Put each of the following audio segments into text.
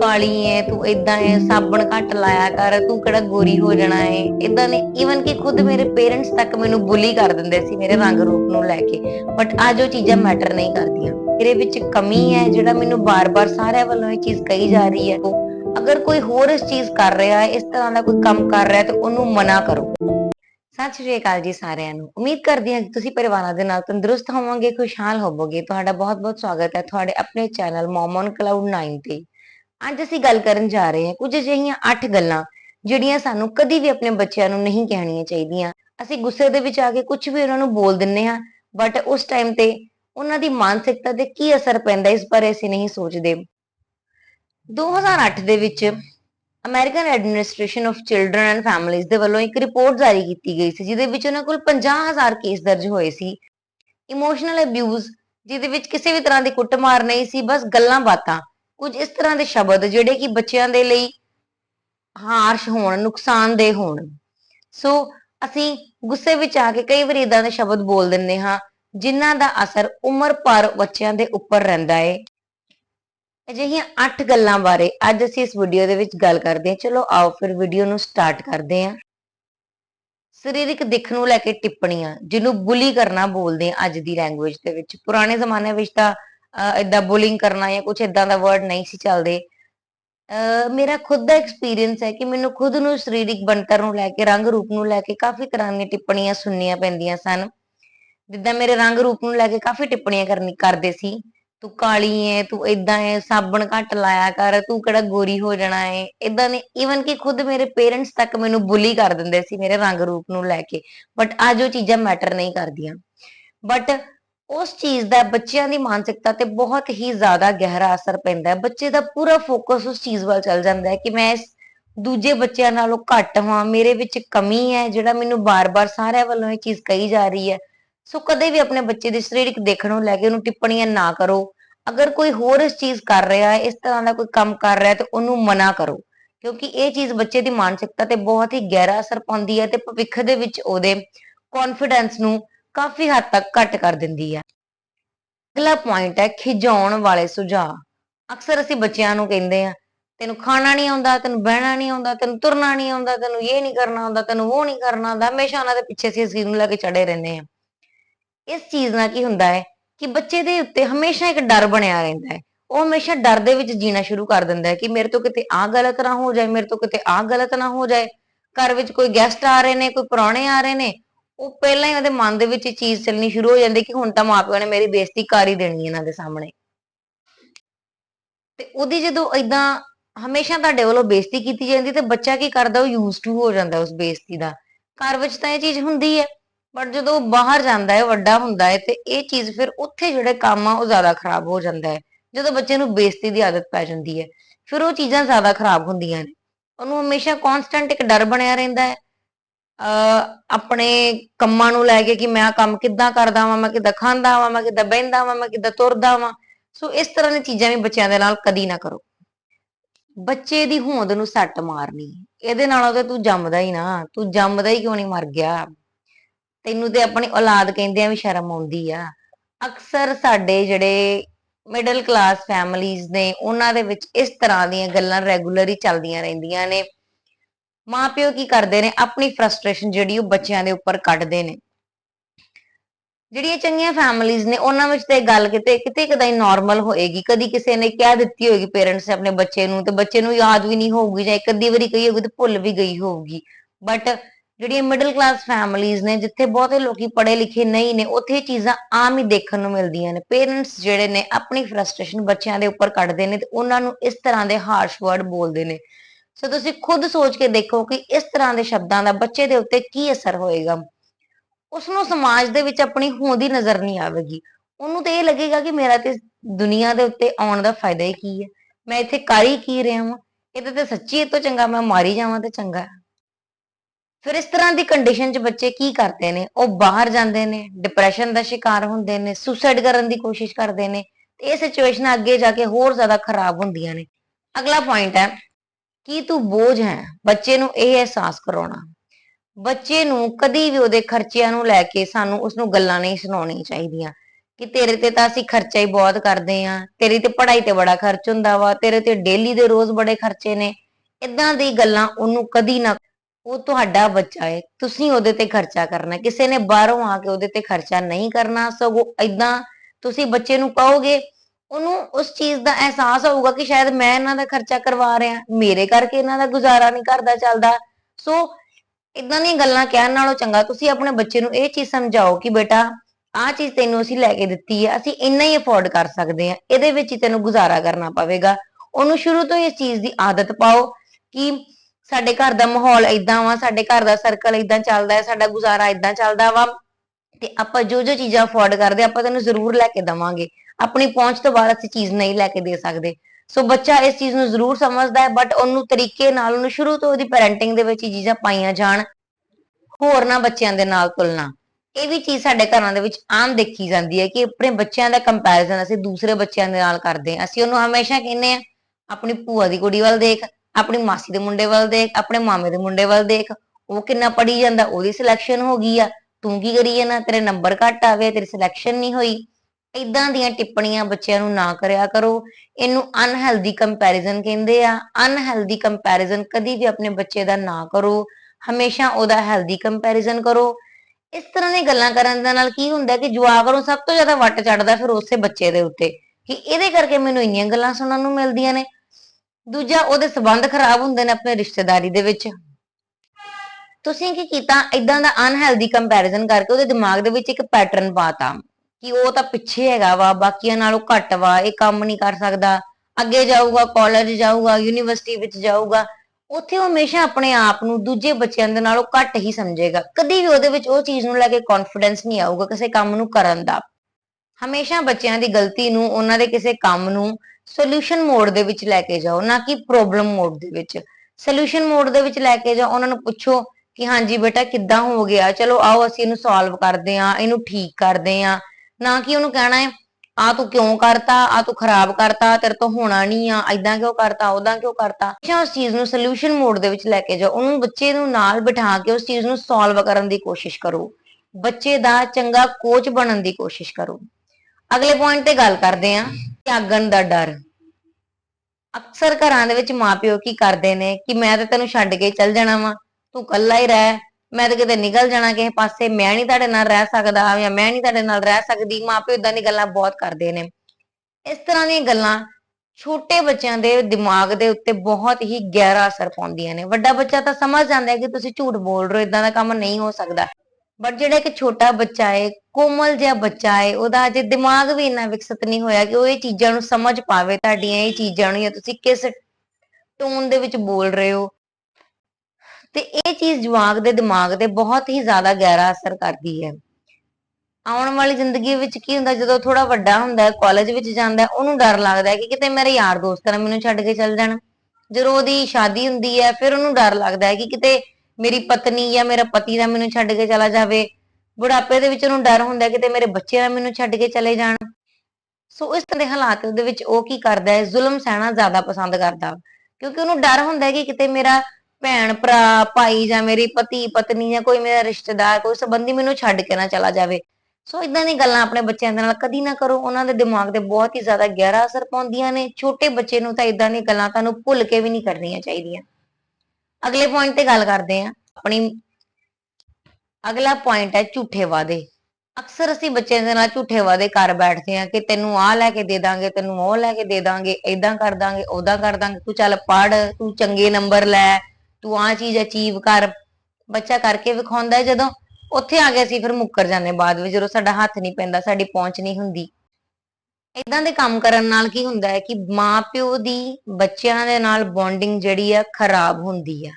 ਕਾਲੀ ਐ, ਤੂੰ ਇਦਾਂ ਐ, ਸਾਬਣ ਘੱਟ ਲਾਇਆ ਕਰ, ਤੂੰ ਕਿਹੜਾ ਗੋਰੀ ਹੋ ਜਾਣਾ ਐ। ਇਦਾਂ ਨੇ ਈਵਨ ਕਿ ਖੁਦ ਮੇਰੇ ਪੇਰੈਂਟਸ ਤੱਕ ਮੈਨੂੰ ਬੁਲੀ ਕਰ ਦਿੰਦੇ ਸੀ ਮੇਰੇ ਰੰਗ ਰੂਪ ਨੂੰ ਲੈ ਕੇ। ਬਟ ਅੱਜ ਉਹ ਚੀਜ਼ਾਂ ਮੈਟਰ ਨਹੀਂ ਕਰਦੀਆਂ। ਮੇਰੇ ਵਿੱਚ ਕਮੀ ਹੈ ਜਿਹੜਾ ਮੈਨੂੰ ਬਾਰ-ਬਾਰ ਸਾਰਿਆਂ ਵੱਲੋਂ ਇਹ ਚੀਜ਼ ਕਹੀ ਜਾ ਰਹੀ ਹੈ ਅਗਰ ਕੋਈ ਹੋਰ ਇਸ ਚੀਜ਼ ਕਰ ਰਿਹਾ ਹੈ ਇਸ ਤਰ੍ਹਾਂ ਦਾ ਕੋਈ ਕੰਮ ਕਰ ਰਿਹਾ ਹੈ ਤਾਂ ਉਹਨੂੰ ਮਨਾ ਕਰੋ। ਸਤਿ ਸ਼੍ਰੀ ਅਕਾਲ ਜੀ ਸਾਰਿਆਂ ਨੂੰ। ਉਮੀਦ ਕਰਦੀ ਹਾਂ ਕਿ ਤੁਸੀਂ ਪਰਿਵਾਰਾਂ ਦੇ ਨਾਲ ਤੰਦਰੁਸਤ ਹੋਵੋਗੇ, ਖੁਸ਼ਹਾਲ ਹੋਵੋਗੇ। ਤੁਹਾਡਾ ਬਹੁਤ-ਬਹੁਤ ਸਵਾਗਤ ਹੈ ਤੁਹਾਡੇ ਆਪਣੇ ਚੈਨਲ ਮੋਮਨ ਕਲਾਉਡ 9 ਤੇ। ਅੱਜ ਅਸੀਂ ਗੱਲ ਕਰਨ ਜਾ ਰਹੇ ਹਾਂ ਕੁਝ ਅਜਿਹੀਆਂ 8 ਗੱਲਾਂ ਜਿਹੜੀਆਂ ਸਾਨੂੰ ਕਦੀ ਵੀ ਆਪਣੇ ਬੱਚਿਆਂ ਨੂੰ ਨਹੀਂ ਕਹਿਣੀਆਂ ਚਾਹੀਦੀਆਂ। ਅਸੀਂ ਗੁੱਸੇ ਦੇ ਵਿੱਚ ਆ ਕੇ ਕੁਝ ਵੀ ਉਹਨਾਂ ਨੂੰ ਬੋਲ ਦਿੰਨੇ ਹਾਂ ਬਟ ਉਸ ਟਾਈਮ ਤੇ ਉਹਨਾਂ ਦੀ ਮਾਨਸਿਕਤਾ ਤੇ ਕੀ ਅਸਰ ਪੈਂਦਾ ਇਸ ਬਾਰੇ ਅਸੀਂ ਨਹੀਂ ਸੋਚਦੇ। 2008 ਦੇ ਵਿੱਚ American administration of children and families ਦੇ ਵੱਲੋਂ ਇੱਕ ਰਿਪੋਰਟ ਜਾਰੀ ਕੀਤੀ ਗਈ ਸੀ, ਜਿਹਦੇ ਵਿੱਚ ਉਹਨਾਂ ਕੋਲ 50000 ਕੇਸ ਦਰਜ ਹੋਏ ਸੀ। ਇਮੋਸ਼ਨਲ ਅਬਿਊਜ਼ ਜਿਹਦੇ ਵਿੱਚ ਕਿਸੇ ਵੀ ਤਰ੍ਹਾਂ ਦੀ ਕੁੱਟਮਾਰ ਨਹੀਂ ਸੀ, ਬਸ ਗੱਲਾਂ ਬਾਤਾਂ। ਕੁਝ ਇਸ ਤਰ੍ਹਾਂ ਦੇ ਸ਼ਬਦ ਜਿਹੜੇ ਕਿ ਬੱਚਿਆਂ ਦੇ ਲਈ ਹਾਰਸ਼ ਹੋਣ, ਨੁਕਸਾਨਦੇਹ ਹੋਣ। ਸੋ ਅਸੀਂ ਗੁੱਸੇ ਵਿੱਚ ਆ ਕੇ ਕਈ ਵਾਰੀ ਇਦਾਂ ਦੇ ਸ਼ਬਦ ਬੋਲ ਦਿੰਨੇ ਹਾਂ, ਜਿਨ੍ਹਾਂ ਦਾ ਅਸਰ ਉਮਰ ਭਰ ਬੱਚਿਆਂ ਦੇ ਉੱਪਰ ਰਹਿੰਦਾ ਹੈ ਅਜਿਹੀਆਂ 8 ਗੱਲਾਂ ਬਾਰੇ ਅੱਜ ਅਸੀਂ ਇਸ ਵੀਡੀਓ ਦੇ ਵਿੱਚ ਗੱਲ ਕਰਦੇ ਹਾਂ। ਚਲੋ ਆਓ ਫਿਰ ਵੀਡੀਓ ਨੂੰ ਸਟਾਰਟ ਕਰਦੇ ਹਾਂ। ਸਰੀਰਕ ਦਿੱਖ ਨੂੰ ਲੈ ਕੇ ਟਿੱਪਣੀਆਂ, ਜਿਹਨੂੰ ਬੁਲੀ ਕਰਨਾ ਬੋਲਦੇ ਆ ਅੱਜ ਦੀ ਲੈਂਗੁਏਜ ਦੇ ਵਿੱਚ। ਪੁਰਾਣੇ ਜ਼ਮਾਨੇ ਵਿੱਚ ਤਾਂ ਇਦਾਂ ਬੁਲਿੰਗ ਕਰਨਾ ਜਾਂ ਕੁਝ ਇਦਾਂ ਦਾ ਵਰਡ ਨਹੀਂ ਸੀ ਚੱਲਦੇ। ਮੇਰਾ ਖੁਦ ਦਾ ਐਕਸਪੀਰੀਅੰਸ ਹੈ ਕਿ ਮੈਨੂੰ ਖੁਦ ਨੂੰ ਸਰੀਰਕ ਬਣਤਰ ਨੂੰ ਲੈ ਕੇ, ਰੰਗ ਰੂਪ ਨੂੰ ਲੈ ਕੇ ਕਾਫੀ ਤਰ੍ਹਾਂ ਦੀਆਂ ਟਿੱਪਣੀਆਂ ਸੁਣਨੀਆਂ ਪੈਂਦੀਆਂ ਸਨ। ਜਿੱਦਾਂ ਮੇਰੇ ਰੰਗ ਰੂਪ ਨੂੰ ਲੈ ਕੇ ਕਾਫੀ ਟਿੱਪਣੀਆਂ ਕਰਨੀ, ਕਰਦੇ ਸੀ। ਤੂੰ ਕਾਲੀ ਐ, ਤੂੰ ਇਦਾਂ ਐ, ਸਾਬਣ ਘੱਟ ਲਾਇਆ ਕਰ, ਤੂੰ ਕਿਹੜਾ ਗੋਰੀ ਹੋ ਜਾਣਾ ਐ। ਇਦਾਂ ਨੇ ਈਵਨ ਕਿ ਖੁਦ ਮੇਰੇ ਪੇਰੈਂਟਸ ਤੱਕ ਮੈਨੂੰ ਬੁਲੀ ਕਰ ਦਿੰਦੇ ਸੀ ਮੇਰੇ ਰੰਗ ਰੂਪ ਨੂੰ ਲੈ ਕੇ। ਬਟ ਅੱਜ ਉਹ ਚੀਜ਼ਾਂ ਮੈਟਰ ਨਹੀਂ ਕਰਦੀਆਂ। ਬਟ ਉਸ ਚੀਜ਼ ਦਾ ਬੱਚਿਆਂ ਦੀ ਮਾਨਸਿਕਤਾ ਤੇ ਬਹੁਤ ਹੀ ਜ਼ਿਆਦਾ ਗਹਿਰਾ ਅਸਰ ਪੈਂਦਾ ਹੈ। ਬੱਚੇ ਦਾ ਪੂਰਾ ਫੋਕਸ ਉਸ ਚੀਜ਼ ਵੱਲ ਚੱਲ ਜਾਂਦਾ ਹੈ ਕਿ ਮੈਂ ਇਸ ਦੂਜੇ ਬੱਚਿਆਂ ਨਾਲੋਂ ਘੱਟ ਹਾਂ ਮੇਰੇ ਵਿੱਚ ਕਮੀ ਹੈ, ਜਿਹੜਾ ਮੈਨੂੰ ਬਾਰ-ਬਾਰ ਸਾਰਿਆਂ ਵੱਲੋਂ ਇਹ ਚੀਜ਼ ਕਹੀ ਜਾ ਰਹੀ ਹੈ। ਸੋ ਕਦੇ ਵੀ ਆਪਣੇ ਬੱਚੇ ਦੇ ਸਰੀਰਕ ਦੇਖਣ ਨੂੰ ਲੈ ਕੇ ਉਹਨੂੰ ਟਿੱਪਣੀਆਂ ਨਾ ਕਰੋ। ਅਗਰ ਕੋਈ ਹੋਰ ਇਸ ਚੀਜ਼ ਕਰ ਰਿਹਾ ਹੈ, ਇਸ ਤਰ੍ਹਾਂ ਦਾ ਕੋਈ ਕੰਮ ਕਰ ਰਿਹਾ ਹੈ, ਤਾਂ ਉਹਨੂੰ ਮਨਾ ਕਰੋ। ਕਿਉਂਕਿ ਇਹ ਚੀਜ਼ ਬੱਚੇ ਦੀ ਮਾਨਸਿਕਤਾ ਤੇ ਬਹੁਤ ਹੀ ਗਹਿਰਾ ਅਸਰ ਪਾਉਂਦੀ ਹੈ ਤੇ ਭਵਿੱਖ ਦੇ ਵਿੱਚ ਉਹਦੇ ਕੌਨਫੀਡੈਂਸ ਨੂੰ ਕਾਫੀ ਹੱਦ ਤੱਕ ਘੱਟ ਕਰ ਦਿੰਦੀ ਹੈ ਅਗਲਾ ਪੁਆਇੰਟ ਹੈ ਖਿਜਾਉਣ ਵਾਲੇ ਸੁਝਾਅ। ਅਕਸਰ ਅਸੀਂ ਬੱਚਿਆਂ ਨੂੰ ਕਹਿੰਦੇ ਆ, ਤੈਨੂੰ ਖਾਣਾ ਨਹੀਂ ਆਉਂਦਾ, ਤੈਨੂੰ ਬਹਿਣਾ ਨਹੀਂ ਆਉਂਦਾ, ਤੈਨੂੰ ਤੁਰਨਾ ਨਹੀਂ ਆਉਂਦਾ, ਤੈਨੂੰ ਇਹ ਨਹੀਂ ਕਰਨਾ ਆਉਂਦਾ, ਤੈਨੂੰ ਉਹ ਨਹੀਂ ਕਰਨਾ ਆਉਂਦਾ। ਹਮੇਸ਼ਾ ਉਹਨਾਂ ਦੇ ਪਿੱਛੇ ਅਸੀਂ ਇਸ ਨੂੰ ਲੈ ਕੇ ਚੜੇ ਰਹਿੰਦੇ ਆ। ਇਸ ਚੀਜ਼ ਨਾਲ ਕੀ ਹੁੰਦਾ ਹੈ ਕਿ ਬੱਚੇ ਦੇ ਉੱਤੇ ਹਮੇਸ਼ਾ ਇੱਕ ਡਰ ਬਣਿਆ ਰਹਿੰਦਾ ਹੈ। ਉਹ ਹਮੇਸ਼ਾ ਡਰ ਦੇ ਵਿੱਚ ਜੀਣਾ ਸ਼ੁਰੂ ਕਰ ਦਿੰਦਾ ਹੈ ਕਿ ਮੇਰੇ ਤੋਂ ਕਿਤੇ ਆਹ ਗਲਤ ਨਾ ਹੋ ਜਾਏ, ਮੇਰੇ ਤੋਂ ਕਿਤੇ ਆਹ ਗਲਤ ਨਾ ਹੋ ਜਾਏ। ਘਰ ਵਿੱਚ ਕੋਈ ਗੈਸਟ ਆ ਰਹੇ ਨੇ, ਕੋਈ ਪ੍ਰਾਹੁਣੇ ਆ ਰਹੇ ਨੇ ਉਹ ਪਹਿਲਾਂ ਹੀ ਉਹਦੇ ਮਨ ਦੇ ਵਿੱਚ ਇਹ ਚੀਜ਼ ਚੱਲਣੀ ਸ਼ੁਰੂ ਹੋ ਜਾਂਦੀ ਕਿ ਹੁਣ ਤਾਂ ਮਾਪਿਆਂ ਨੇ ਮੇਰੀ ਬੇਇੱਜ਼ਤੀ ਕਰ ਹੀ ਦੇਣੀ ਇਹਨਾਂ ਦੇ ਸਾਹਮਣੇ। ਤੇ ਉਹਦੀ ਜਦੋਂ ਇਦਾਂ ਹਮੇਸ਼ਾ ਤੁਹਾਡੇ ਵੱਲੋਂ ਬੇਇੱਜ਼ਤੀ ਕੀਤੀ ਜਾਂਦੀ ਤੇ ਬੱਚਾ ਕੀ ਕਰਦਾ? ਉਹ ਯੂਜ਼ ਟੂ ਹੋ ਜਾਂਦਾ ਉਸ ਬੇਇੱਜ਼ਤੀ ਦਾ। ਘਰ ਵਿੱਚ ਤਾਂ ਇਹ ਚੀਜ਼ ਹੁੰਦੀ ਹੈ ਬਟ ਜਦੋਂ ਉਹ ਬਾਹਰ ਜਾਂਦਾ ਹੈ, ਵੱਡਾ ਹੁੰਦਾ ਹੈ ਤੇ ਇਹ ਚੀਜ਼ ਫਿਰ ਉੱਥੇ ਜਿਹੜੇ ਕੰਮ ਆ ਉਹ ਜ਼ਿਆਦਾ ਖਰਾਬ ਹੋ ਜਾਂਦਾ ਹੈ, ਜਦੋਂ ਬੱਚੇ ਨੂੰ ਬੇਇੱਜ਼ਤੀ ਦੀ ਆਦਤ ਪੈ ਜਾਂਦੀ ਹੈ। ਫਿਰ ਉਹ ਚੀਜ਼ਾਂ ਜ਼ਿਆਦਾ ਖਰਾਬ ਹੁੰਦੀਆਂ ਨੇ। ਉਹਨੂੰ ਹਮੇਸ਼ਾ ਕਨਸਟੈਂਟ ਇੱਕ ਡਰ ਬਣਿਆ ਰਹਿੰਦਾ ਹੈ। ਆਪਣੇ ਕੰਮਾਂ ਨੂੰ ਲੈ ਕੇ ਕਿ ਮੈਂ ਆ ਕੰਮ ਕਿੱਦਾਂ ਕਰਦਾ ਵਾਂ, ਮੈਂ ਕਿੱਦਾਂ ਖਾਂਦਾ ਵਾਂ, ਮੈਂ ਕਿੱਦਾਂ ਬਹਿੰਦਾ ਵਾਂ, ਮੈਂ ਕਿੱਦਾਂ ਤੁਰਦਾ ਵਾਂ। ਸੋ ਇਸ ਤਰ੍ਹਾਂ ਦੀਆਂ ਚੀਜ਼ਾਂ ਵੀ ਬੱਚਿਆਂ ਦੇ ਨਾਲ ਕਦੀ ਨਾ ਕਰੋ। ਬੱਚੇ ਦੀ ਹੋਂਦ ਨੂੰ ਸੱਟ ਮਾਰਨੀ, ਇਹਦੇ ਨਾਲੋਂ ਤੇ ਤੂੰ ਜੰਮਦਾ ਹੀ ਨਾ, ਤੂੰ ਜੰਮਦਾ ਹੀ ਕਿਉਂ ਨਹੀਂ ਮਰ ਗਿਆ? ਤੈਨੂੰ ਤੇ ਆਪਣੀ ਔਲਾਦ ਕਹਿੰਦਿਆਂ ਵੀ ਸ਼ਰਮ ਆਉਂਦੀ ਆ। ਅਕਸਰ ਸਾਡੇ ਜਿਹੜੇ ਮਿਡਲ ਕਲਾਸ ਫੈਮਲੀਆਂ ਨੇ, ਉਹਨਾਂ ਦੇ ਵਿੱਚ ਇਸ ਤਰ੍ਹਾਂ ਦੀਆਂ ਗੱਲਾਂ ਰੈਗੂਲਰ ਹੀ ਚੱਲਦੀਆਂ ਰਹਿੰਦੀਆਂ ਨੇ। ਮਾਪਿਓ ਕੀ ਕਰਦੇ ਨੇ? ਆਪਣੀ ਫਰਸਟ੍ਰੇਸ਼ਨ ਜਿਹੜੀ ਉਹ ਬੱਚਿਆਂ ਦੇ ਉੱਪਰ ਕੱਢਦੇ ਨੇ। ਜਿਹੜੀਆਂ ਚੰਗੀਆਂ ਫੈਮਲੀਆਂ ਨੇ, ਉਹਨਾਂ ਵਿੱਚ ਤੇ ਗੱਲ ਕਿਤੇ ਕਿਤੇ ਕਦਾਈ ਨਾਰਮਲ ਹੋਏਗੀ। ਕਦੀ ਕਿਸੇ ਨੇ ਕਹਿ ਦਿੱਤੀ ਹੋਏਗੀ ਪੇਰੈਂਟਸ ਨੇ ਆਪਣੇ ਬੱਚੇ ਨੂੰ, ਤੇ ਬੱਚੇ ਨੂੰ ਯਾਦ ਵੀ ਨਹੀਂ ਹੋਊਗੀ ਜਾਂ ਇੱਕ ਅੱਧੀ ਵਾਰੀ ਕਹੀ ਹੋਊਗੀ ਤੇ ਭੁੱਲ ਵੀ ਗਈ ਹੋਊਗੀ। ਬਟ ਜਿਹੜੀਆਂ ਮਿਡਲ ਕਲਾਸ ਫੈਮਲੀਆਂ ਨੇ, ਜਿੱਥੇ ਬਹੁਤੇ ਲੋਕੀ ਪੜ੍ਹੇ ਲਿਖੇ ਨਹੀਂ ਨੇ, ਉੱਥੇ ਇਹ ਚੀਜ਼ਾਂ ਆਮ ਹੀ ਦੇਖਣ ਨੂੰ ਮਿਲਦੀਆਂ ਨੇ। ਪੇਰੈਂਟਸ ਜਿਹੜੇ ਨੇ, ਆਪਣੀ ਫਰਸਟ੍ਰੇਸ਼ਨ ਬੱਚਿਆਂ ਦੇ ਉੱਪਰ ਕੱਢਦੇ ਨੇ ਤੇ ਉਹਨਾਂ ਨੂੰ ਇਸ ਤਰ੍ਹਾਂ ਦੇ ਹਾਰਸ਼ ਵਰਡ ਬੋਲਦੇ ਨੇ। ਸੋ ਤੁਸੀਂ ਖੁਦ ਸੋਚ ਕੇ ਦੇਖੋ ਕਿ ਇਸ ਤਰ੍ਹਾਂ ਦੇ ਸ਼ਬਦਾਂ ਦਾ ਬੱਚੇ ਦੇ ਉੱਤੇ ਕੀ ਅਸਰ ਹੋਏਗਾ। ਉਸ ਨੂੰ ਸਮਾਜ ਦੇ ਵਿੱਚ ਆਪਣੀ ਹੋਂਦ ਹੀ ਨਜ਼ਰ ਨਹੀਂ ਆਵੇਗੀ। ਉਹਨੂੰ ਤੇ ਇਹ ਲੱਗੇਗਾ ਕਿ ਮੇਰਾ ਤੇ ਦੁਨੀਆ ਦੇ ਉੱਤੇ ਆਉਣ ਦਾ ਫਾਇਦਾ ਹੀ ਕੀ ਹੈ। ਮੈਂ ਇੱਥੇ ਕਰ ਹੀ ਕੀ ਰਿਹਾ ਹਾਂ ਇਹ ਤੇ ਸੱਚੀ ਇਹ ਤੋਂ ਚੰਗਾ ਮੈਂ ਮਾਰੀ ਜਾਵਾਂ ਤੇ ਚੰਗਾ ਫਿਰ ਇਸ ਤਰ੍ਹਾਂ ਦੀ ਕੰਡੀਸ਼ਨ 'ਚ ਬੱਚੇ ਕੀ ਕਰਦੇ ਨੇ? ਉਹ ਬਾਹਰ ਜਾਂਦੇ ਨੇ ਡਿਪਰੈਸ਼ਨ ਦਾ ਸ਼ਿਕਾਰ ਹੁੰਦੇ ਨੇ ਸੁਸਾਈਡ ਕਰਨ ਦੀ ਕੋਸ਼ਿਸ਼ ਕਰਦੇ ਨੇ। ਤੇ ਇਹ ਸਿਚੁਏਸ਼ਨ ਅੱਗੇ ਜਾ ਕੇ ਹੋਰ ਜ਼ਿਆਦਾ ਖਰਾਬ ਹੁੰਦੀਆਂ ਨੇ। ਅਗਲਾ ਪੁਆਇੰਟ ਹੈ ਕੀ ਤੂੰ ਬੋਝ ਹੈ। ਬੱਚੇ ਨੂੰ ਇਹ ਅਹਿਸਾਸ ਕਰਾਉਣਾ। ਬੱਚੇ ਨੂੰ ਕਦੀ ਵੀ ਉਹਦੇ ਖਰਚਿਆਂ ਨੂੰ ਲੈ ਕੇ ਸਾਨੂੰ ਉਸ ਨੂੰ ਗੱਲਾਂ ਨਹੀਂ ਸੁਣਾਉਣੀਆਂ ਚਾਹੀਦੀਆਂ। ਕਿ ਤੇਰੇ ਤੇ ਤਾਂ ਅਸੀਂ ਖਰਚਾ ਹੀ ਬਹੁਤ ਕਰਦੇ ਆ ਤੇਰੀ ਤੇ ਪੜ੍ਹਾਈ ਤੇ ਬੜਾ ਖਰਚ ਹੁੰਦਾ ਵਾ। ਤੇਰੇ ਤੇ ਡੇਲੀ ਦੇ ਰੋਜ਼ ਬੜੇ ਖਰਚੇ ਨੇ। ਇਦਾਂ ਦੀ ਗੱਲਾਂ ਉਹਨੂੰ ਕਦੀ ਨਾ ਉਹ ਤੁਹਾਡਾ ਬੱਚਾ ਹੈ ਤੁਸੀਂ ਉਹਦੇ ਤੇ ਖਰਚਾ ਕਰਨਾ। ਕਿਸੇ ਨੇ ਬਾਹਰੋਂ ਆ ਕੇ ਉਹਦੇ ਤੇ ਖਰਚਾ ਨਹੀਂ ਕਰਨਾ। ਸਗੋਂ ਇਦਾਂ ਤੁਸੀਂ ਬੱਚੇ ਨੂੰ ਕਹੋਗੇ ਉਹਨੂੰ ਉਸ ਚੀਜ਼ ਦਾ ਅਹਿਸਾਸ ਹੋਊਗਾ ਕਿ ਸ਼ਾਇਦ ਮੈਂ ਇਹਨਾਂ ਦਾ ਖਰਚਾ ਕਰਵਾ ਰਿਹਾ, ਮੇਰੇ ਕਰਕੇ ਇਹਨਾਂ ਦਾ ਗੁਜ਼ਾਰਾ ਨਹੀਂ ਕਰਦਾ ਚੱਲਦਾ। ਸੋ ਇਦਾਂ ਦੀਆਂ ਗੱਲਾਂ ਕਹਿਣ ਨਾਲੋਂ ਚੰਗਾ, ਤੁਸੀਂ ਆਪਣੇ ਬੱਚੇ ਨੂੰ ਇਹ ਚੀਜ਼ ਸਮਝਾਓ ਕਿ ਬੇਟਾ, ਆਹ ਚੀਜ਼ ਤੈਨੂੰ ਅਸੀਂ ਲੈ ਕੇ ਦਿੱਤੀ ਹੈ ਅਸੀਂ ਇੰਨਾ ਹੀ ਅਫੋਰਡ ਕਰ ਸਕਦੇ ਹਾਂ ਇਹਦੇ ਵਿੱਚ ਹੀ ਤੈਨੂੰ ਗੁਜ਼ਾਰਾ ਕਰਨਾ ਪਵੇਗਾ। ਉਹਨੂੰ ਸ਼ੁਰੂ ਤੋਂ ਹੀ ਇਸ ਚੀਜ਼ ਦੀ ਆਦਤ ਪਾਓ ਕਿ ਸਾਡੇ ਘਰ ਦਾ ਮਾਹੌਲ ਇਦਾਂ ਵਾ, ਸਾਡੇ ਘਰ ਦਾ ਸਰਕਲ ਇਦਾਂ ਚੱਲਦਾ ਹੈ, ਸਾਡਾ ਗੁਜ਼ਾਰਾ ਇਦਾਂ ਚੱਲਦਾ ਵਾ, ਤੇ ਆਪਾਂ ਜੋ ਜੋ ਚੀਜ਼ਾਂ ਅਫੋਰਡ ਕਰਦੇ, ਆਪਾਂ ਤੈਨੂੰ ਜ਼ਰੂਰ ਲੈ ਕੇ ਦਵਾਂਗੇ। ਆਪਣੀ ਪਹੁੰਚ ਤੋਂ ਬਾਹਰ ਅਸੀਂ ਚੀਜ਼ ਨਹੀਂ ਲੈ ਕੇ ਦੇ ਸਕਦੇ। ਸੋ ਬੱਚਾ ਇਸ ਚੀਜ਼ ਨੂੰ ਜ਼ਰੂਰ ਸਮਝਦਾ ਹੈ ਬਟ ਉਹਨੂੰ ਤਰੀਕੇ ਨਾਲ, ਉਹਨੂੰ ਸ਼ੁਰੂ ਤੋਂ ਉਹਦੀ ਪੈਰੈਂਟਿੰਗ ਦੇ ਵਿੱਚ ਚੀਜ਼ਾਂ ਪਾਈਆਂ ਜਾਣ, ਹੋਰ ਨਾ ਬੱਚਿਆਂ ਦੇ ਨਾਲ ਤੁਲਨਾ। ਇਹ ਵੀ ਚੀਜ਼ ਸਾਡੇ ਘਰਾਂ ਦੇ ਵਿੱਚ ਆਮ ਦੇਖੀ ਜਾਂਦੀ ਹੈ ਕਿ ਆਪਣੇ ਬੱਚਿਆਂ ਦਾ ਕੰਪੈਰੀਜ਼ਨ ਅਸੀਂ ਦੂਸਰੇ ਬੱਚਿਆਂ ਦੇ ਨਾਲ ਕਰਦੇ ਹਾਂ। ਅਸੀਂ ਉਹਨੂੰ ਹਮੇਸ਼ਾ ਕਹਿੰਦੇ ਆ ਆਪਣੀ ਭੂਆ ਦੀ ਕੁੜੀ ਵੱਲ ਦੇਖ, ਆਪਣੀ ਮਾਸੀ ਦੇ ਮੁੰਡੇ ਵੱਲ ਦੇਖ, ਆਪਣੇ ਮਾਮੇ ਦੇ ਮੁੰਡੇ ਵੱਲ ਦੇਖ, ਉਹ ਕਿੰਨਾ ਪੜੀ ਜਾਂਦਾ, ਉਹਦੀ ਸਿਲੈਕਸ਼ਨ ਹੋ ਗਈ ਆ। ਤੂੰ ਕੀ ਕਰੀ ਜਾਣਾ ਤੇਰੇ ਨੰਬਰ ਘੱਟ ਆਵੇ ਤੇਰੀ ਸਿਲੈਕਸ਼ਨ ਨਹੀਂ ਹੋਈ। ਇਦਾਂ ਦੀਆਂ ਟਿੱਪਣੀਆਂ ਬੱਚਿਆਂ ਨੂੰ ਨਾ ਕਰਿਆ ਕਰੋ। ਇਹਨੂੰ ਅਨਹੈਲਦੀ ਕੰਪੈਰੀਜ਼ਨ ਕਹਿੰਦੇ ਆ। ਅਨਹੈਲਦੀ ਕੰਪੈਰੀਜ਼ਨ ਕਦੀ ਵੀ ਆਪਣੇ ਬੱਚੇ ਦਾ ਨਾ ਕਰੋ। ਹਮੇਸ਼ਾ ਉਹਦਾ ਹੈਲਦੀ ਕੰਪੈਰੀਜ਼ਨ ਕਰੋ। ਇਸ ਤਰ੍ਹਾਂ ਦੀਆਂ ਗੱਲਾਂ ਕਰਨ ਦੇ ਨਾਲ ਕੀ ਹੁੰਦਾ ਕਿ ਜਵਾਕ ਨੂੰ ਸਭ ਤੋਂ ਜ਼ਿਆਦਾ ਵੱਟ ਚੜਦਾ ਫਿਰ ਉਸੇ ਬੱਚੇ ਦੇ ਉੱਤੇ। ਕਿ ਇਹਦੇ ਕਰਕੇ ਮੈਨੂੰ ਇੰਨੀਆਂ ਗੱਲਾਂ ਸੁਣਨ ਨੂੰ ਮਿਲਦੀਆਂ ਨੇ। ਦੂਜਾ, ਉਹਦੇ ਸਬੰਧ ਖਰਾਬ ਹੁੰਦੇ ਨੇ ਆਪਣੇ ਰਿਸ਼ਤੇਦਾਰੀ ਦੇ ਵਿੱਚ। ਤੁਸੀਂ ਕੀ ਕੀਤਾ? ਇਦਾਂ ਦਾ ਅਨਹੈਲਦੀ ਕੰਪੈਰੀਜ਼ਨ ਕਰਕੇ ਉਹਦੇ ਦਿਮਾਗ ਦੇ ਵਿੱਚ ਇੱਕ ਪੈਟਰਨ ਪਾਤਾ। ਕਿ ਉਹ ਤਾਂ ਪਿੱਛੇ ਹੈਗਾ ਵਾ, ਬਾਕੀਆਂ ਨਾਲੋਂ ਘੱਟ ਵਾ, ਇਹ ਕੰਮ ਨਹੀਂ ਕਰ ਸਕਦਾ। ਅੱਗੇ ਜਾਊਗਾ ਕਾਲਜ ਜਾਊਗਾ ਯੂਨੀਵਰਸਿਟੀ ਵਿੱਚ ਜਾਊਗਾ, ਉੱਥੇ ਉਹ ਹਮੇਸ਼ਾ ਆਪਣੇ ਆਪ ਨੂੰ, ਦੂਜੇ ਬੱਚਿਆਂ ਦੇ ਨਾਲੋਂ ਘੱਟ ਹੀ ਸਮਝੇਗਾ। ਕਦੀ ਵੀ ਉਹਦੇ ਵਿੱਚ ਉਹ ਚੀਜ਼ ਨੂੰ ਲੈ ਕੇ ਕੌਨਫੀਡੈਂਸ ਨਹੀਂ ਆਊਗਾ ਕਿਸੇ ਕੰਮ ਨੂੰ ਕਰਨ ਦਾ। ਹਮੇਸ਼ਾ ਬੱਚਿਆਂ ਦੀ ਗਲਤੀ ਨੂੰ, ਉਹਨਾਂ ਦੇ ਕਿਸੇ ਕੰਮ ਨੂੰ ਸੋਲੂਸ਼ਨ ਮੋਡ ਦੇ ਵਿੱਚ ਲੈ ਕੇ ਜਾਓ, ਨਾ ਕਿ ਪ੍ਰੋਬਲਮ ਮੋਡ ਦੇ ਵਿੱਚ। ਸੋਲੂਸ਼ਨ ਮੋਡ ਦੇ ਵਿੱਚ ਲੈ ਕੇ ਜਾਓ, ਉਹਨਾਂ ਨੂੰ ਪੁੱਛੋ ਕਿ ਹਾਂਜੀ ਬੇਟਾ ਕਿੱਦਾਂ ਹੋ ਗਿਆ? ਚਲੋ ਆਓ, ਅਸੀਂ ਇਹਨੂੰ ਸੋਲਵ ਕਰਦੇ ਹਾਂ, ਇਹਨੂੰ ਠੀਕ ਕਰਦੇ ਹਾਂ। ਨਾ ਕਿ ਉਹਨੂੰ ਕਹਿਣਾ ਹੈ, ਆ ਤੂੰ ਕਿਉਂ ਕਰਤਾ? ਆ ਤੂੰ ਖਰਾਬ ਕਰਤਾ? ਤੇਰੇ ਤੋਂ ਹੋਣਾ ਨਹੀਂ ਆ। ਐਦਾਂ ਕਿਉਂ ਕਰਤਾ? ਉਹਦਾਂ ਕਿਉਂ ਕਰਤਾ? ਹਮੇਸ਼ਾ ਉਸ ਚੀਜ਼ ਨੂੰ ਸੋਲੂਸ਼ਨ ਮੋਡ ਦੇ ਵਿੱਚ ਲੈ ਕੇ ਜਾਓ। ਉਹਨੂੰ ਬੱਚੇ ਨੂੰ ਨਾਲ ਬਿਠਾ ਕੇ ਉਸ ਚੀਜ਼ ਨੂੰ ਸੋਲਵ ਕਰਨ ਦੀ ਕੋਸ਼ਿਸ਼ ਕਰੋ। ਬੱਚੇ ਦਾ ਚੰਗਾ ਕੋਚ ਬਣਨ ਦੀ ਕੋਸ਼ਿਸ਼ ਕਰੋ। ਅਗਲੇ ਪੁਆਇੰਟ ਤੇ ਗੱਲ ਕਰਦੇ ਆਂ ਤਿਆਗਣ ਦਾ ਡਰ। ਅਕਸਰ ਘਰਾਂ ਦੇ ਵਿੱਚ ਮਾਪਿਓ ਕੀ ਕਰਦੇ ਨੇ? ਕਿ ਮੈਂ ਤਾਂ ਤੈਨੂੰ ਛੱਡ ਕੇ ਚੱਲ ਜਾਣਾ ਵਾ। ਤੂੰ ਇਕੱਲਾ ਹੀ ਰਹਿ। ਮੈਂ ਤਾਂ ਕਿਤੇ ਨਿਕਲ ਜਾਣਾ ਕਿਸੇ ਪਾਸੇ, ਮੈਂ ਨਹੀਂ ਤੁਹਾਡੇ ਨਾਲ ਰਹਿ ਸਕਦਾ ਜਾਂ ਮੈਂ ਨਹੀਂ ਤੁਹਾਡੇ ਨਾਲ ਰਹਿ ਸਕਦੀ, ਮਾਪਿਓ ਇਦਾਂ ਦੀ ਗੱਲਾਂ ਬਹੁਤ ਕਰਦੇ ਨੇ। ਇਸ ਤਰ੍ਹਾਂ ਦੀਆਂ ਗੱਲਾਂ ਛੋਟੇ ਬੱਚਿਆਂ ਦੇ ਦਿਮਾਗ ਦੇ ਉੱਤੇ ਬਹੁਤ ਹੀ ਗਹਿਰਾ ਅਸਰ ਪਾਉਂਦੀਆਂ ਨੇ। ਵੱਡਾ ਬੱਚਾ ਤਾਂ ਸਮਝ ਜਾਂਦਾ ਹੈ ਕਿ ਤੁਸੀਂ ਝੂਠ ਬੋਲ ਰਹੇ ਹੋ ਇਦਾਂ ਦਾ ਕੰਮ ਨਹੀਂ ਹੋ ਸਕਦਾ। ਬਟ ਜਿਹੜਾ ਇੱਕ ਛੋਟਾ ਬੱਚਾ ਹੈ ਕੋਮਲ ਜਿਹਾ ਬੱਚਾ ਹੈ ਉਹਦਾ ਅਜੇ ਦਿਮਾਗ ਵੀ ਇੰਨਾ ਵਿਕਸਿਤ ਨਹੀਂ ਹੋਇਆ ਕਿ ਉਹ ਇਹ ਚੀਜ਼ਾਂ ਨੂੰ ਸਮਝ ਪਾਵੇ, ਤੁਹਾਡੀਆਂ ਇਹ ਚੀਜ਼ਾਂ ਨੂੰ ਜਾਂ ਤੁਸੀਂ ਕਿਸ ਟੋਨ ਦੇ ਵਿੱਚ ਬੋਲ ਰਹੇ ਹੋ। ਤੇ ਇਹ ਚੀਜ਼ ਜਵਾਕ ਦੇ ਦਿਮਾਗ ਤੇ ਬਹੁਤ ਹੀ ਜ਼ਿਆਦਾ ਗਹਿਰਾ ਅਸਰ ਕਰਦੀ ਹੈ। ਆਉਣ ਵਾਲੀ ਜ਼ਿੰਦਗੀ ਵਿੱਚ ਕੀ ਹੁੰਦਾ, ਜਦੋਂ ਥੋੜਾ ਵੱਡਾ ਹੁੰਦਾ ਹੈ ਕਾਲਜ ਵਿੱਚ ਜਾਂਦਾ ਹੈ ਉਹਨੂੰ ਡਰ ਲੱਗਦਾ ਹੈ ਕਿ ਕਿਤੇ ਮੇਰੇ ਯਾਰ ਦੋਸਤ ਨਾ ਮੈਨੂੰ ਛੱਡ ਕੇ ਚੱਲ ਜਾਣ। ਜਦੋਂ ਉਹਦੀ ਸ਼ਾਦੀ ਹੁੰਦੀ ਹੈ, ਫਿਰ ਉਹਨੂੰ ਡਰ ਲੱਗਦਾ ਹੈ ਕਿ ਕਿਤੇ ਮੇਰੀ ਪਤਨੀ ਜਾਂ ਮੇਰਾ ਪਤੀ ਨਾ ਮੈਨੂੰ ਛੱਡ ਕੇ ਚਲਾ ਜਾਵੇ। ਬੁਢਾਪੇ ਦੇ ਵਿੱਚ ਉਹਨੂੰ ਡਰ ਹੁੰਦਾ ਹੈ ਕਿਤੇ ਮੇਰੇ ਬੱਚੇ ਨਾ ਮੈਨੂੰ ਛੱਡ ਕੇ ਚਲੇ ਜਾਣ। ਸੋ ਇਸ ਤਰ੍ਹਾਂ ਦੇ ਹਾਲਾਤ ਦੇ ਵਿੱਚ ਉਹ ਕੀ ਕਰਦਾ ਹੈ? ਜ਼ੁਲਮ ਸਹਿਣਾ ਜ਼ਿਆਦਾ ਪਸੰਦ ਕਰਦਾ। ਕਿਉਂਕਿ ਉਹਨੂੰ ਡਰ ਹੁੰਦਾ ਹੈ ਕਿ ਕਿਤੇ ਮੇਰਾ ਭੈਣ, ਭਰਾ, ਭਾਈ ਜਾਂ ਮੇਰੀ ਪਤੀ, ਪਤਨੀ ਜਾਂ ਕੋਈ ਮੇਰਾ ਰਿਸ਼ਤੇਦਾਰ, ਕੋਈ ਸੰਬੰਧੀ ਮੈਨੂੰ ਛੱਡ ਕੇ ਨਾ ਚਲਾ ਜਾਵੇ। ਸੋ ਇਦਾਂ ਦੀਆਂ ਗੱਲਾਂ ਆਪਣੇ ਬੱਚਿਆਂ ਦੇ ਨਾਲ ਕਦੀ ਨਾ ਕਰੋ। ਉਹਨਾਂ ਦੇ ਦਿਮਾਗ ਤੇ ਬਹੁਤ ਹੀ ਜ਼ਿਆਦਾ ਗਹਿਰਾ ਅਸਰ ਪਾਉਂਦੀਆਂ ਨੇ। ਛੋਟੇ ਬੱਚੇ ਨੂੰ ਤਾਂ ਇਦਾਂ ਦੀਆਂ ਗੱਲਾਂ ਤੁਹਾਨੂੰ ਭੁੱਲ ਕੇ ਵੀ ਨਹੀਂ ਕਰਨੀਆਂ ਚਾਹੀਦੀਆਂ। ਅਗਲੇ ਪੁਆਇੰਟ ਤੇ ਗੱਲ ਕਰਦੇ ਹਾਂ। ਆਪਣੀ ਅਗਲਾ ਪੁਆਇੰਟ ਹੈ ਝੂਠੇ ਵਾਅਦੇ। ਅਕਸਰ ਅਸੀਂ ਬੱਚਿਆਂ ਦੇ ਨਾਲ ਝੂਠੇ ਵਾਅਦੇ ਕਰ ਬੈਠਦੇ ਆਂ ਕਿ ਤੈਨੂੰ ਆਹ ਲੈ ਕੇ ਦੇ ਦਾਂਗੇ, ਤੈਨੂੰ ਉਹ ਲੈ ਕੇ ਦੇ ਦਾਂਗੇ ਇਦਾਂ ਕਰ ਦਾਂਗੇ ਉਦਾਂ ਕਰ ਦਾਂਗੇ। ਤੂੰ ਚੱਲ ਪੜ ਤੂੰ ਚੰਗੇ ਨੰਬਰ ਲੈ। ਤੂੰ ਆਹ ਚੀਜ਼ ਅਚੀਵ ਕਰ, ਬੱਚਾ ਕਰਕੇ ਵਿਖਾਉਂਦਾ ਹੈ ਜਦੋਂ, ਉੱਥੇ ਆ ਕੇ ਅਸੀਂ ਫਿਰ ਮੁੱਕਰ ਜਾਂਦੇ ਬਾਅਦ ਵਿੱਚ, ਜਦੋਂ ਸਾਡਾ ਹੱਥ ਨਹੀਂ ਪੈਂਦਾ, ਸਾਡੀ ਪਹੁੰਚ ਨਹੀਂ ਹੁੰਦੀ। ਇਦਾਂ ਦੇ ਕੰਮ ਕਰਨ ਨਾਲ ਕੀ ਹੁੰਦਾ ਹੈ ਕਿ ਮਾਪਿਓ ਦੀ ਬੱਚਿਆਂ ਦੇ ਨਾਲ ਬੌਂਡਿੰਗ ਜਿਹੜੀ ਆ, ਖਰਾਬ ਹੁੰਦੀ ਆ।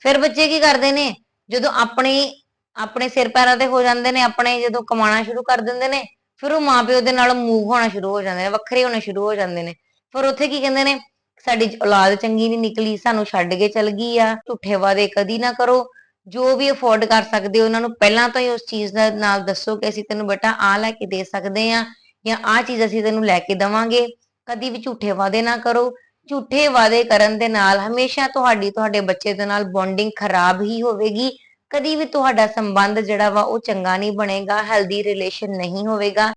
ਫਿਰ ਬੱਚੇ ਕੀ ਕਰਦੇ ਨੇ, ਜਦੋਂ ਆਪਣੇ ਆਪਣੇ ਸਿਰ ਪੈਰਾਂ ਤੇ ਹੋ ਜਾਂਦੇ ਨੇ, ਆਪਣੇ ਜਦੋਂ ਕਮਾਉਣਾ ਸ਼ੁਰੂ ਕਰ ਦਿੰਦੇ ਨੇ, ਫਿਰ ਉਹ ਮਾਪਿਓ ਦੇ ਨਾਲ ਮੂਵ ਹੋਣਾ ਸ਼ੁਰੂ ਹੋ ਜਾਂਦੇ ਨੇ, ਵੱਖਰੇ ਹੋਣੇ ਸ਼ੁਰੂ ਹੋ ਜਾਂਦੇ ਨੇ। ਫਿਰ ਉੱਥੇ ਕੀ ਕਹਿੰਦੇ ਨੇ ਸਾਡੀ ਔਲਾਦ ਚੰਗੀ ਨਹੀਂ ਨਿਕਲੀ, ਸਾਨੂੰ ਛੱਡ ਕੇ ਚਲ ਗਈ ਆ। ਝੂਠੇ ਵਾਅਦੇ ਕਦੀ ਨਾ ਕਰੋ। ਜੋ ਵੀ ਅਫੋਰਡ ਕਰ ਸਕਦੇ ਹੋ, ਉਹਨਾਂ ਨੂੰ ਪਹਿਲਾਂ ਤੋਂ ਹੀ ਉਸ ਚੀਜ਼ ਦਾ ਨਾਲ ਦੱਸੋ ਕਿ ਅਸੀਂ ਤੈਨੂੰ ਬੇਟਾ ਆ ਲੈ ਕੇ ਦੇ ਸਕਦੇ ਆ ਜਾਂ ਆ ਚੀਜ਼ ਅਸੀਂ ਤੈਨੂੰ ਲੈ ਕੇ ਦਵਾਂਗੇ। ਕਦੀ ਵੀ ਝੂਠੇ ਵਾਅਦੇ ਨਾ ਕਰੋ। ਝੂਠੇ ਵਾਅਦੇ ਕਰਨ ਦੇ ਨਾਲ ਹਮੇਸ਼ਾ ਤੁਹਾਡੀ, ਤੁਹਾਡੇ ਬੱਚੇ ਦੇ ਨਾਲ ਬੌਂਡਿੰਗ ਖਰਾਬ ਹੀ ਹੋਵੇਗੀ। ਕਦੀ ਵੀ ਤੁਹਾਡਾ ਸੰਬੰਧ ਜਿਹੜਾ ਵਾ ਉਹ ਚੰਗਾ ਨਹੀਂ ਬਣੇਗਾ ਹੈਲਦੀ ਰਿਲੇਸ਼ਨ ਨਹੀਂ ਹੋਵੇਗਾ।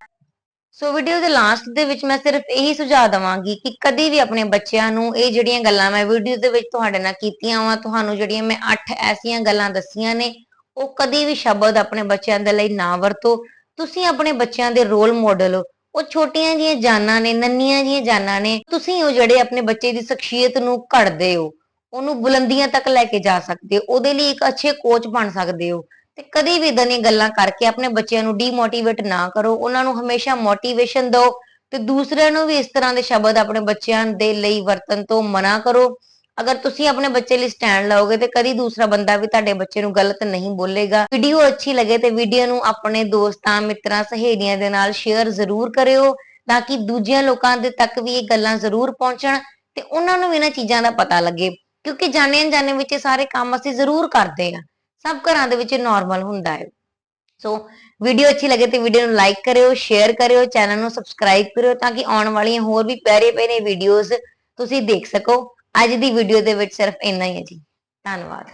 ਸੋ ਵੀਡੀਓ ਦੇ ਲਾਸਟ ਦੇ ਵਿੱਚ ਮੈਂ ਸਿਰਫ ਇਹੀ ਸੁਝਾਅ ਦਵਾਂਗੀ ਕਿ ਕਦੀ ਵੀ ਆਪਣੇ ਬੱਚਿਆਂ ਨੂੰ ਇਹ ਜਿਹੜੀਆਂ ਗੱਲਾਂ ਮੈਂ ਵੀਡੀਓ ਦੇ ਵਿੱਚ ਤੁਹਾਡੇ ਨਾਲ ਕੀਤੀਆਂ ਵਾ, ਤੁਹਾਨੂੰ ਜਿਹੜੀਆਂ ਮੈਂ 8 ਐਸੀਆਂ ਗੱਲਾਂ ਦੱਸੀਆਂ ਨੇ, ਉਹ ਕਦੀ ਵੀ ਸ਼ਬਦ ਆਪਣੇ ਬੱਚਿਆਂ ਦੇ ਲਈ ਨਾ ਵਰਤੋ। ਤੁਸੀਂ ਆਪਣੇ ਬੱਚਿਆਂ ਦੇ ਰੋਲ ਮਾਡਲ ਹੋ। ਉਹ ਛੋਟੀਆਂ ਜੀਆਂ ਜਾਨਾਂ ਨੇ, ਨੰਨੀਆਂ ਜੀਆਂ ਜਾਨਾਂ ਨੇ, ਤੁਸੀਂ ਉਹ ਜਿਹੜੇ ਆਪਣੇ ਬੱਚੇ ਦੀ ਸ਼ਖਸੀਅਤ ਨੂੰ ਘੜਦੇ ਹੋ, ਉਹਨੂੰ ਬੁਲੰਦੀਆਂ ਤੱਕ ਲੈ ਕੇ ਜਾ ਸਕਦੇ ਹੋ, ਉਹਦੇ ਲਈ ਇੱਕ ਅੱਛੇ ਕੋਚ ਬਣ ਸਕਦੇ ਹੋ। ਤੇ ਕਦੀ ਵੀ ਇਦਾਂ ਦੀਆਂ ਗੱਲਾਂ ਕਰਕੇ ਆਪਣੇ ਬੱਚਿਆਂ ਨੂੰ ਡੀਮੋਟੀਵੇਟ ਨਾ ਕਰੋ। ਉਹਨਾਂ ਨੂੰ ਹਮੇਸ਼ਾ ਮੋਟੀਵੇਸ਼ਨ ਦਿਓ ਤੇ ਦੂਸਰਿਆਂ ਨੂੰ ਵੀ ਇਸ ਤਰ੍ਹਾਂ ਦੇ ਸ਼ਬਦ ਆਪਣੇ ਬੱਚਿਆਂ ਦੇ ਲਈ ਵਰਤਣ ਤੋਂ ਮਨਾ ਕਰੋ। ਅਗਰ ਤੁਸੀਂ ਆਪਣੇ ਬੱਚੇ ਲਈ ਸਟੈਂਡ ਲਓਗੇ ਤੇ ਕਦੀ ਦੂਸਰਾ ਬੰਦਾ ਵੀ ਤੁਹਾਡੇ ਬੱਚੇ ਨੂੰ ਗਲਤ ਨਹੀਂ ਬੋਲੇਗਾ। ਵੀਡੀਓ ਅੱਛੀ ਲੱਗੇ ਤੇ ਵੀਡੀਓ ਨੂੰ ਆਪਣੇ ਦੋਸਤਾਂ, ਮਿੱਤਰਾਂ, ਸਹੇਲੀਆਂ ਦੇ ਨਾਲ ਸ਼ੇਅਰ ਜ਼ਰੂਰ ਕਰਿਓ ਤਾਂ ਕਿ ਦੂਜਿਆਂ ਲੋਕਾਂ ਦੇ ਤੱਕ ਵੀ ਇਹ ਗੱਲਾਂ ਜ਼ਰੂਰ ਪਹੁੰਚਣ ਤੇ ਉਹਨਾਂ ਨੂੰ ਵੀ ਇਹਨਾਂ ਚੀਜ਼ਾਂ ਦਾ ਪਤਾ ਲੱਗੇ। ਕਿਉਂਕਿ ਜਾਣੇ ਅਣਜਾਣੇ ਵਿੱਚ ਇਹ ਸਾਰੇ ਕੰਮ ਅਸੀਂ ਜ਼ਰੂਰ ਕਰਦੇ ਹਾਂ। ਸਭ ਘਰਾਂ ਦੇ ਵਿੱਚ ਨਾਰਮਲ ਹੁੰਦਾ ਹੈ। ਸੋ ਵੀਡੀਓ ਅੱਛੀ ਲੱਗੇ ਤੇ ਵੀਡੀਓ ਨੂੰ ਲਾਈਕ ਕਰਿਓ ਸ਼ੇਅਰ ਕਰਿਓ ਚੈਨਲ ਨੂੰ ਸਬਸਕ੍ਰਾਈਬ ਕਰਿਓ ਤਾਂ ਕਿ ਆਉਣ ਵਾਲੀਆਂ ਹੋਰ ਵੀ ਪਿਆਰੇ ਪਿਆਰੇ ਵੀਡੀਓਜ਼ ਤੁਸੀਂ ਦੇਖ ਸਕੋ। ਅੱਜ ਦੀ ਵੀਡੀਓ ਦੇ ਵਿੱਚ ਸਿਰਫ ਇੰਨਾ ਹੀ ਹੈ ਜੀ। ਧੰਨਵਾਦ।